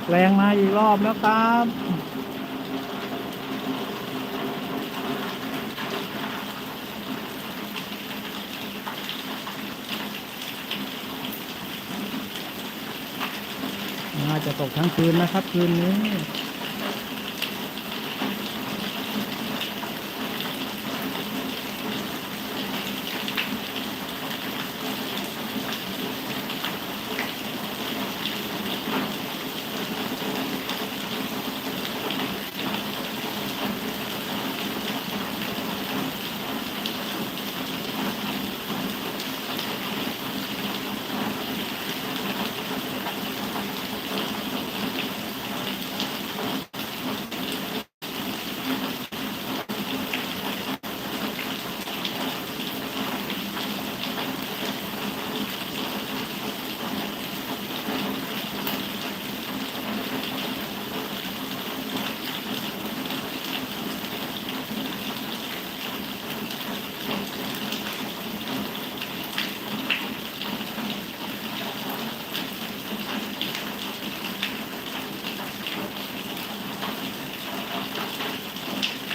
กแรงมาอีกรอบแล้วครับน่าจะตกทั้งคืนนะครับ คืนนี้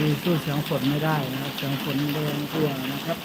คือสู้เสียงฝนไม่ได้นะครับ เสียงฝนแรงเกว่ยนะครับ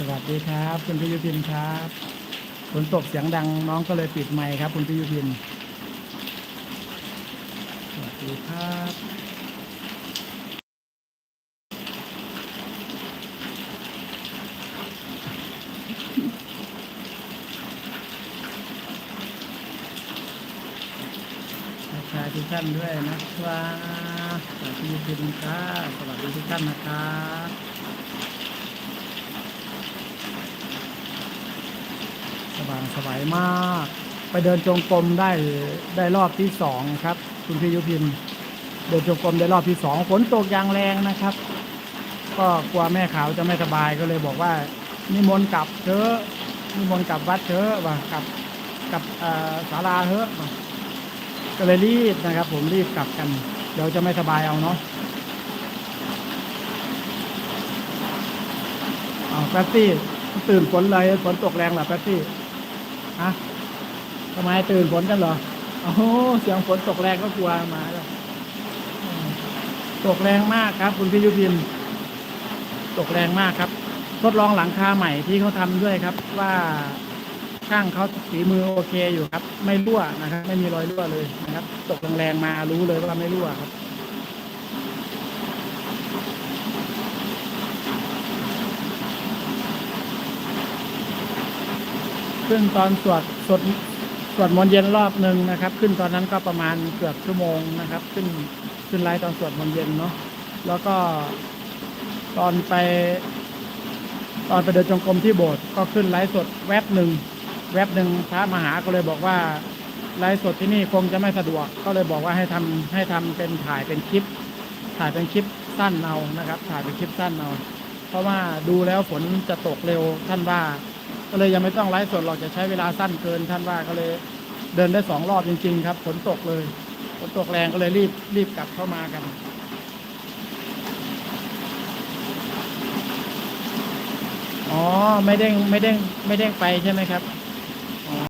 สวัสดีครับคุณพิยุพินครับฝนตกเสียงดังน้องก็เลยปิดไมค์ครับ คุณพิยุพินสวัสดีครับชาทุกท่านด้วยนะครับสวัสดีคุณครับสวัสดีทุกท่านนะครับ สบายสบายมาก ไปเดินจงกรมได้ได้รอบที่สองครับ คุณพี่ยุพินเดินจงกรมได้รอบที่สองฝนตกอย่างแรงนะครับ ก็กลัวแม่ขาวจะไม่สบายก็เลยบอกว่า นิมนต์กลับเถอะนิมนต์กลับวัดเถอะว่ากลับกับศาลาเถอะก็เลยรีบนะครับ ผมรีบกลับกัน เดี๋ยวจะไม่สบายเอาเนาะอ้าแป๊บซี่ตื่นฝนเลยฝนตกแรงหรอแป๊บซี่ ฮะทำไมตื่นฝนกันเหรอโอ้เสียงฝนตกแรงก็กลัวมาแล้วตกแรงมากครับ คุณพี่ยุพิน ตกแรงมากครับ ทดลองหลังคาใหม่ที่เขาทำด้วยครับ ว่าช่างเขาฝีมือโอเคอยู่ครับ ไม่รั่วนะครับ ไม่มีรอยรั่วเลยนะครับ ตกแรงๆมารู้เลยว่าไม่รั่วครับ ขึ้นตอนสวดสวดสวดมนต์เย็นรอบหนึ่งนะครับ ขึ้นตอนนั้นก็ประมาณเกือบชั่วโมงนะครับ ขึ้นขึ้นไลฟ์ตอนสวดมนต์เย็นเนาะแล้วก็ตอนไป ตอนไปเดินจงกรมที่โบสถ์ก็ขึ้นไลฟ์สดแวบหนึ่งแวบหนึ่งพระมหาก็เลยบอกว่าไลฟ์สดที่นี่คงจะไม่สะดวก ก็เลยบอกว่าให้ทำให้ทำเป็นถ่ายเป็นคลิป ถ่ายเป็นคลิปสั้นเอานะครับ ถ่ายเป็นคลิปสั้นเอาเพราะว่าดูแล้วฝนจะตกเร็วท่านว่า ก็เลยยังไม่ต้องไลฟ์สดหรอกจะใช้เวลาสั้นเกินท่านว่าก็เลยเดินได้สองรอบจริง ๆ ครับฝนตกเลยฝนตกแรงก็เลยรีบรีบกลับเข้ามากันอ๋อไม่เด้งไม่เด้งไม่เด้งไปใช่ไหมครับ